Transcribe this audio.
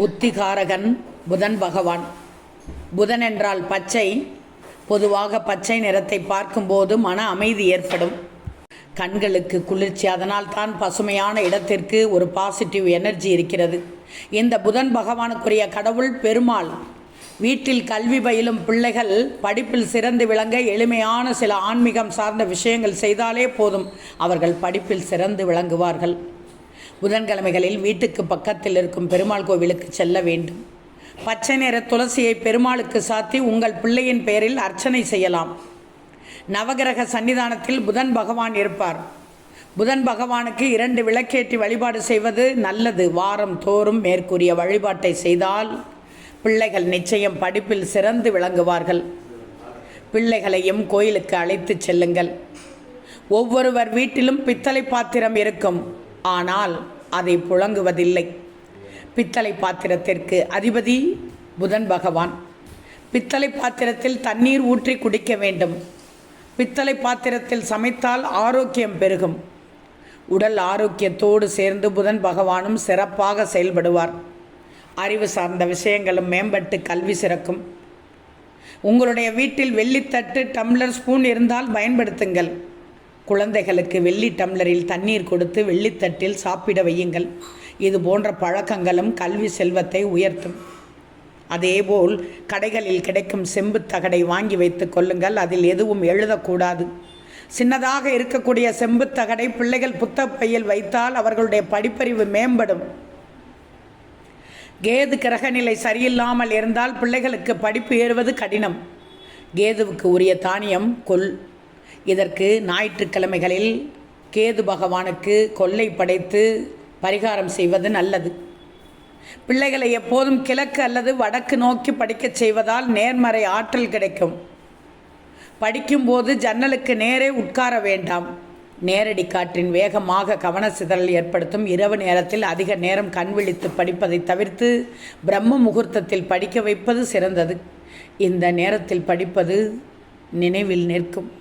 புத்திகாரகன் புதன் பகவான். புதன் என்றால் பச்சை. பொதுவாக பச்சை நிறத்தை பார்க்கும்போது மன அமைதி ஏற்படும். கண்களுக்கு குளிர்ச்சி. அதனால் தான் பசுமையான இடத்திற்கு ஒரு பாசிட்டிவ் எனர்ஜி இருக்கிறது. இந்த புதன் பகவானுக்குரிய கடவுள் பெருமாள். வீட்டில் கல்வி பயிலும் பிள்ளைகள் படிப்பில் சிறந்து விளங்க எளிமையான சில ஆன்மீகம் சார்ந்த விஷயங்கள் செய்தாலே போதும். அவர்கள் படிப்பில் சிறந்து விளங்குவார்கள். புதன்கிழமைகளில் வீட்டுக்கு பக்கத்தில் இருக்கும் பெருமாள் கோவிலுக்கு செல்ல வேண்டும். பச்சை நிற துளசியை பெருமாளுக்கு சாத்தி உங்கள் பிள்ளையின் பெயரில் அர்ச்சனை செய்யலாம். நவகிரக சன்னிதானத்தில் புதன் பகவான் இருப்பார். புதன் பகவானுக்கு இரண்டு விளக்கேற்றி வழிபாடு செய்வது நல்லது. வாரம் தோறும் மேற்கூறிய வழிபாட்டை செய்தால் பிள்ளைகள் நிச்சயம் படிப்பில் சிறந்து விளங்குவார்கள். பிள்ளைகளையும் கோயிலுக்கு அழைத்துச் செல்லுங்கள். ஒவ்வொருவர் வீட்டிலும் பித்தளை பாத்திரம் இருக்கும். ஆனால் அதை புழங்குவதில்லை. பித்தளை பாத்திரத்திற்கு அதிபதி புதன் பகவான். பித்தளை பாத்திரத்தில் தண்ணீர் ஊற்றி குடிக்க வேண்டும். பித்தளை பாத்திரத்தில் சமைத்தால் ஆரோக்கியம் பெருகும். உடல் ஆரோக்கியத்தோடு சேர்ந்து புதன் பகவானும் சிறப்பாக செயல்படுவார். அறிவு சார்ந்த விஷயங்களும் மேம்பட்டு கல்வி சிறக்கும். உங்களுடைய வீட்டில் வெள்ளித்தட்டு டம்ளர் ஸ்பூன் இருந்தால் பயன்படுத்துங்கள். குழந்தைகளுக்கு வெள்ளி டம்ளரில் தண்ணீர் கொடுத்து வெள்ளித்தட்டில் சாப்பிட வையுங்கள். இது போன்ற பழக்கங்களும் கல்வி செல்வத்தை உயர்த்தும். அதேபோல் கடைகளில் கிடைக்கும் செம்பு தகடை வாங்கி வைத்துக் கொள்ளுங்கள். அதில் எதுவும் எழுதக்கூடாது. சின்னதாக இருக்கக்கூடிய செம்பு தகடை பிள்ளைகள் புத்தப்பையில் வைத்தால் அவர்களுடைய படிப்பறிவு மேம்படும். கேது கிரகநிலை சரியில்லாமல் இருந்தால் பிள்ளைகளுக்கு படிப்பு ஏறுவது கடினம். கேதுவுக்கு உரிய தானியம் கொல் இதற்கு ஞாயிற்றுக்கிழமைகளில் கேது பகவானுக்கு கொல்லை படைத்து பரிகாரம் செய்வது நல்லது. பிள்ளைகளை எப்போதும் கிழக்கு அல்லது வடக்கு நோக்கி படிக்கச் செய்வதால் நேர்மறை ஆற்றல் கிடைக்கும். படிக்கும்போது ஜன்னலுக்கு நேரே உட்கார வேண்டாம். நேரடி காற்றின் வேகமாக கவன சிதறல் ஏற்படுத்தும். இரவு நேரத்தில் அதிக நேரம் கண் விழித்து படிப்பதை தவிர்த்து பிரம்ம முகூர்த்தத்தில் படிக்க வைப்பது சிறந்தது. இந்த நேரத்தில் படிப்பது நினைவில் நிற்கும்.